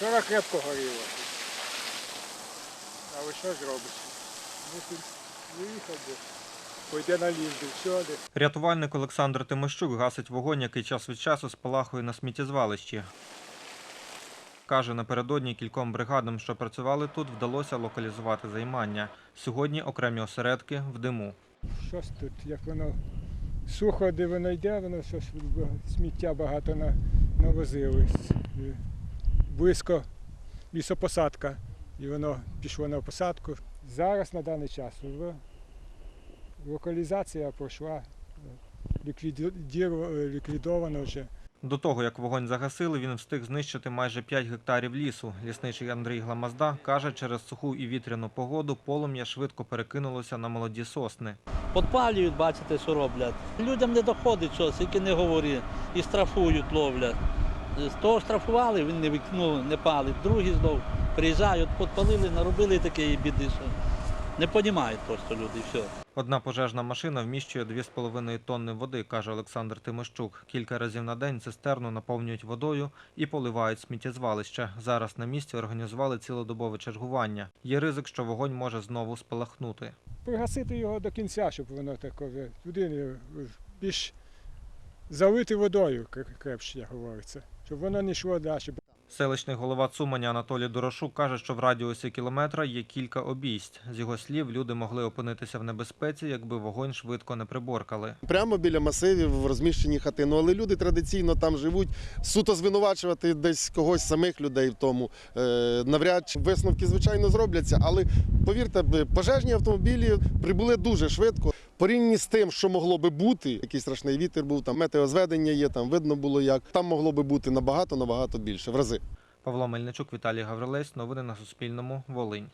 Вчора крепко горіло. Але що зробиш? Мусить виїхати, пойде на лінду, всюди. Рятувальник Олександр Тимощук гасить вогонь, який час від часу спалахує на сміттєзвалищі. Каже, напередодні кільком бригадам, що працювали тут, вдалося локалізувати займання. Сьогодні окремі осередки в диму. Щось тут, як воно сухо, де воно йде, воно щось сміття багато на, навозили. Близько лісопосадка. І воно пішло на посадку. Зараз на даний час локалізація пройшла, е, е, ліквідовано вже. До того, як вогонь загасили, він встиг знищити майже 5 гектарів лісу. Лісничий Андрій Гламазда каже, через суху і вітряну погоду полум'я швидко перекинулося на молоді сосни. Подпалюють, бачите, що роблять. Людям не доходить щось, тільки не говори. І штрафують, ловлять. З того штрафували, він не викнув, не палить. Другі знов приїжджають, подпалили, наробили такої біди, що не розуміють просто люди. і все. Одна пожежна машина вміщує 2,5 тонни води, каже Олександр Тимощук. Кілька разів на день цистерну наповнюють водою і поливають сміттєзвалище. Зараз на місці організували цілодобове чергування. Є ризик, що вогонь може знову спалахнути. пригасити його до кінця, щоб воно таке туди не більш залити водою, кр- крепше як говориться, щоб воно не йшло далі. Селищний голова Цуманя Анатолій Дорошук каже, що в радіусі кілометра є кілька обійсть. З його слів, люди могли опинитися в небезпеці, якби вогонь швидко не приборкали. Прямо біля масивів розміщені хати. Ну але люди традиційно там живуть. Суто звинувачувати десь когось самих людей в тому. Е, навряд чи висновки, звичайно, зробляться. Але повірте, пожежні автомобілі прибули дуже швидко. Порівняно з тим, що могло би бути, який страшний вітер був, там метеозведення є, там видно було як. Там могло би бути набагато, набагато більше в рази. Павло Мельничук, Віталій Гаврилець. Новини на Суспільному. Волинь.